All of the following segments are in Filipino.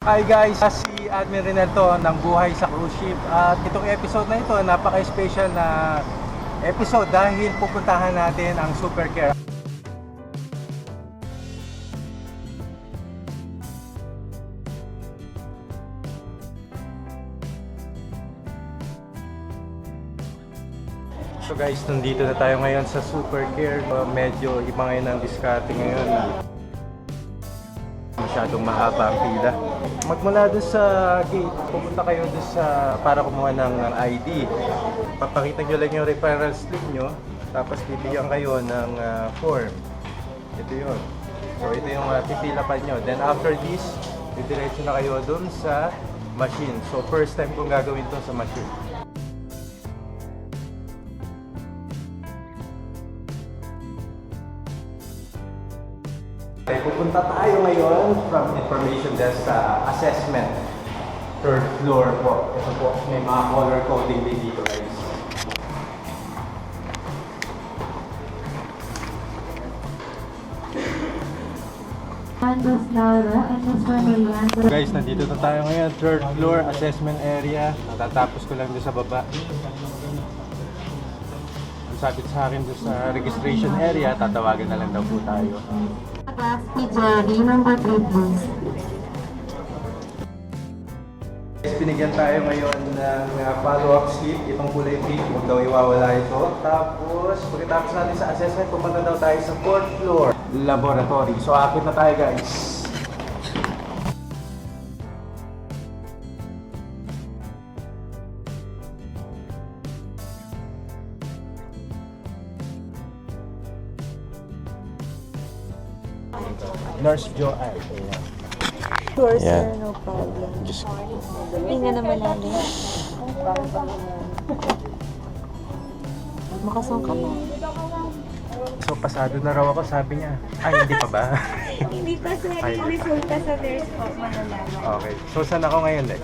Hi guys, si Admin Renalto ng Buhay sa Cruise Ship. At itong episode na ito, napaka-special na episode dahil pupuntahan natin ang Super Care. So guys, nandito na tayo ngayon sa Super Care. Uh, Medyo iba ngayon ang diskarte ngayon masyadong mahaba ang pila. Magmula doon sa gate, pupunta kayo doon sa para kumuha ng ID. Papakita nyo lang yung referral slip nyo, tapos bibigyan kayo ng ah, form. Ito yun. So ito yung uh, pipila pa nyo. Then after this, didiretso na kayo doon sa machine. So first time kong gagawin to sa machine. Okay, pupunta tayo ngayon from information desk sa assessment. Third floor po. Ito po, may mga color coding din dito guys. Guys, nandito na tayo ngayon. Third floor assessment area. Natatapos ko lang doon sa baba. Ang sabi sa akin doon sa registration area, tatawagan na lang daw po tayo. Class. Jerry, number 3 please. Guys, binigyan tayo ngayon ng uh, follow-up slip. Itong kulay pink, huwag daw iwawala ito. Tapos, pagkatapos natin sa assessment, pumunta daw tayo sa fourth floor laboratory. So, akit na tayo guys. Nurse Joanne. Ayan. Sure, Yeah. sir. No problem. Ko. Hinga naman namin. Makasang ka na. So, pasado na raw ako, sabi niya. Ay, hindi pa ba? Hindi pa sir, Ay. yung resulta sa nurse po, malalaman. okay. So, saan ako ngayon, Lex?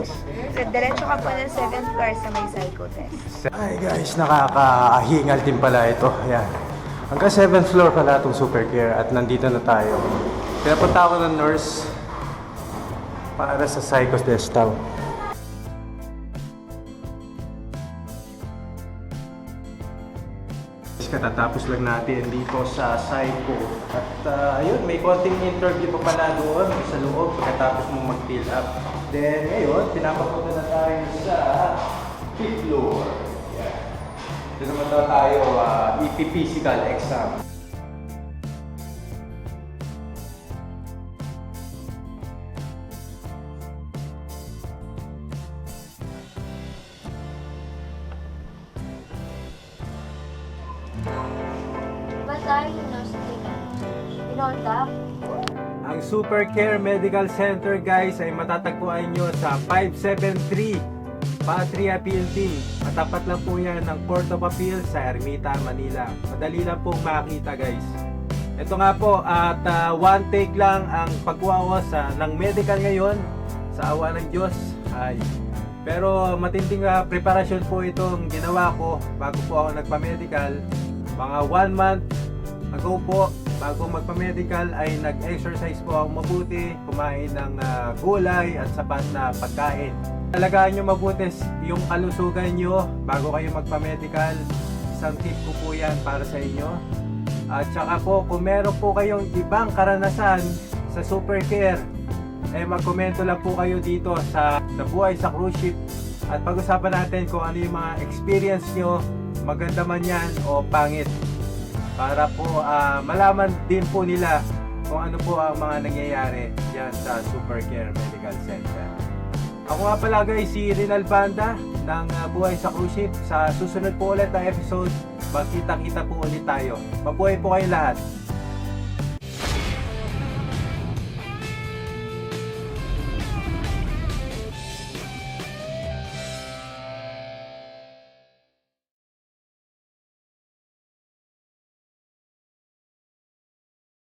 So, diretso ka po ng 7th floor sa may psycho test. Ay guys, nakakahingal din pala ito. Ayan. Hanggang 7th floor pala itong super care at nandito na tayo. Pinapunta ako ng nurse para sa daw. Katatapos lang natin dito sa psycho. At ah, ayun, may konting interview pa pala doon sa loob pagkatapos mo mag-fill up. Then ngayon, pinapapunta na tayo sa fifth floor. Ito naman daw tayo uh, exam. Ba't tayo no? Pinonda? Ang Super Care Medical Center guys ay matatagpuan nyo sa 573 Patria Building. Matapat lang po yan ng Court of Appeal sa Ermita, Manila. Madali lang pong makita guys. Ito nga po at ah, one take lang ang pagkuha ko sa ng medical ngayon sa awa ng Diyos. Ay. Pero matinding ah, preparasyon po itong ginawa ko bago po ako nagpa-medical. Mga one month ago po, bago magpa-medical ay nag-exercise po ako mabuti, kumain ng ah, gulay at sapat na pagkain. Alagaan nyo mabuti yung kalusugan nyo bago kayo magpa-medical. Isang tip ko po yan para sa inyo. At saka po, kung meron po kayong ibang karanasan sa Super Care, eh magkomento lang po kayo dito sa Nabuhay sa Cruise Ship at pag-usapan natin kung ano yung mga experience nyo, maganda man yan o pangit para po ah, malaman din po nila kung ano po ang mga nangyayari diyan sa Super Care Medical Center. Ako nga pala guys, si Rinal Banda ng ah, Buhay sa Cruise Ship. Sa susunod po ulit na episode, magkita-kita po ulit tayo. Mabuhay po kayo lahat.